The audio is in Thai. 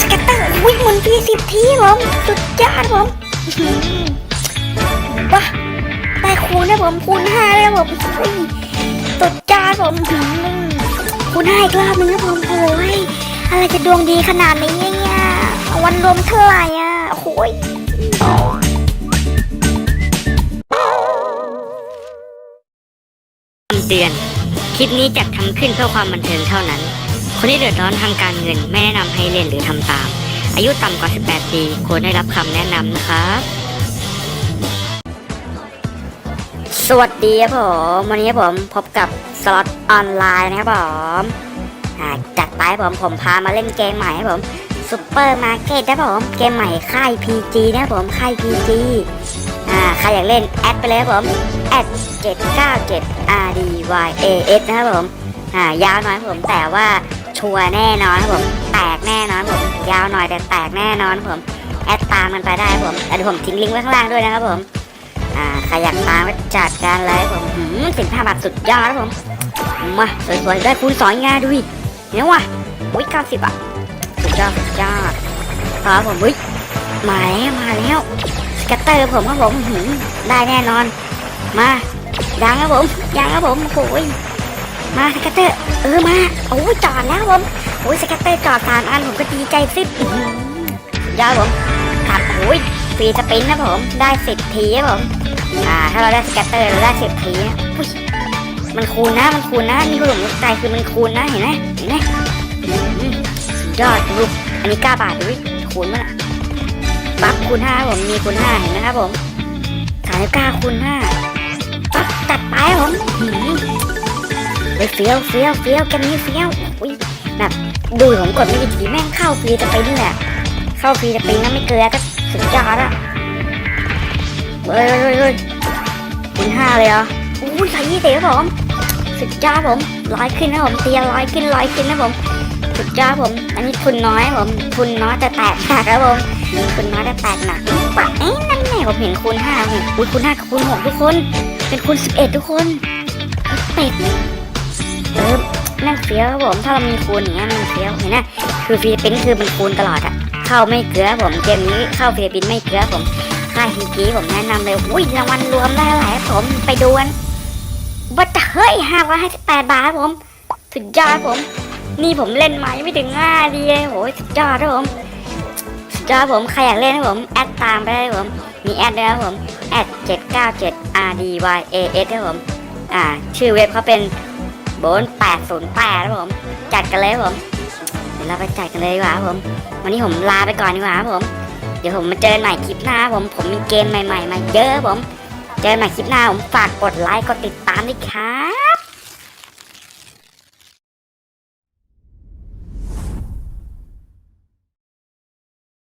สเก็ตเตอร์วิ่งหมุนฟรีสิบทีผมสุดยอดผมว้าได้คูณนะผมคูณห้าเลยผมสุดยอดผมอื้อหือคูณห้าอีกรอบนึงนะผมโอ้ยอะไรจะดวงดีขนาดนี้เนี่ยวันรวมเท่าไหร่อะโอ้ยเตือน คลิปนี้จัดทำขึ้นเพื่อความบันเทิงเท่านั้น คนที่เดือดร้อนทางการเงินไม่แนะนำให้เล่นหรือทำตาม อายุต่ำกว่า 18 ปีควรได้รับคำแนะนำนะครับสวัสดีครับผมวันนี้ผมพบกับสล็อตออนไลน์นะครับผมอ่าจัดไปผมผมพามาเล่นเกมใหม่ครับผมซูเปอร์มาร์เก็ตนะครับผมเกมใหม่ค่าย PG นะครับผมค่าย PG อ่าใครอยากเล่นแอดไปเลยครับผมแอด797 R D Y A S นะครับผมอ่ายาวหน่อยผมแต่ว่า ชัวร์แน่นอนครับผม แตกแน่นอนผมยาวหน่อยแต่แตกแน่นอนผม แอดตามมันไปได้ผมเดี๋ยวผมทิ้งลิงก์ไว้ข้างล่างด้วยนะครับผมอ่าใครอยากตามก็จัดการเลยผมหืมสินค้าแบบสุดยอดครับผม มาสวยๆได้คูณสองงานดูดิเนี่ยว่ะอุ้ยเก้าสิบอะสุดยอดสุดยอดครับผมอุ้ยมาแล้วมาแล้วสเก็ตเตอร์ผมครับผมหืมได้แน่นอน มายังครับผมยังครับผมโอ้ย มาสเก็ตเตอร์ เออมา โอ้ยจอดแล้วผมโอ้ยสเก็ตเตอร์จอดสามอันผมก็ดีใจสิอื้อหือยอดผมขับโอ้ยฟรีสปินนะผม ได้สิบทีครับผม อ่า ถ้าเราได้สเก็ตเตอร์เราได้สิบทีมันคูณนะ มันคูณนะ นี่คือหลงใจคือมันคูณนะ เห็นไหมเห็นไหมยอดลูกอันนี้เก้าบาทดูดิคูณมั้ยล่ะปั๊บคูณห้าผม มีคูณห้าเห็นไหมครับผมสามสิบเก้าคูณห้าปั๊บจัดไปผมหืม ฮ้ยเฟี้ยวเฟี้ยวเฟี้ยวแกมนี้เฟี้ยวอุ้ยแบบดูผมกดไม่กี่ทีแม่งเข้าฟรีจะไปนี่แหละเข้าฟรีจะไปนะไม่เกลือก็สุดยอดอะเฮ้ยเฮ้ยเฮ้ยคุณห้าเลยเหรออุ้ยใส่ยี่สิบผมสุดยอดผมร้อยขึ้นนะผมเตียร้อยขึ้นร้อยขึ้นนะผมสุดยอดผม อันนี้ทุนน้อยผมทุนน้อยแต่แตกหนักครับผมทุนน้อยแต่แตกหนักปะเอ้ยนั่นแน่ผมเห็นคูณห้าเห็นอุ้ยคูณห้ากับคูณหกทุกคน เป็นคูณ11ทุกคนเป็ด เออนั่นเฟี้ยวครับผม ถ้าเรามีคูณอย่างเงี้ยมันเฟี้ยวเห็นไหมคือฟิลิปปินส์คือมันคูณตลอดอะเข้าไม่เกลือผม เกมนี้เข้าฟิลิปปินส์ไม่เกลือผมค่าฮีกี้ผมแนะนำเลย อุ้ยรางวัลรวมได้หลายครับผม ไปดูกันว่าจะเฮ้ยห้าร้อยห้าสิบแปดบาทครับผม สุดยอดครับผม นี่ผมเล่นมายังไม่ถึงห้าดีเลยโอ้ยสุดยอดครับผมสุดยอดครับผม ใครอยากเล่นครับผม แอดตามไปได้ครับผม มีแอดด้วยครับผมแอด797 R D Y A S ครับผม อ่า ชื่อเว็บเขาเป็น โบน808ครับผม จัดกันเลยครับผม เดี๋ยวเราไปจัดกันเลยดีกว่าครับผม วันนี้ผมลาไปก่อนดีกว่าครับผม เดี๋ยวผมมาเจอกันใหม่คลิปหน้าผม ผมมีเกมใหม่ๆมาเยอะผม เจอกันใหม่คลิปหน้าผมฝากกดไลค์กดติดตามด้วยครับ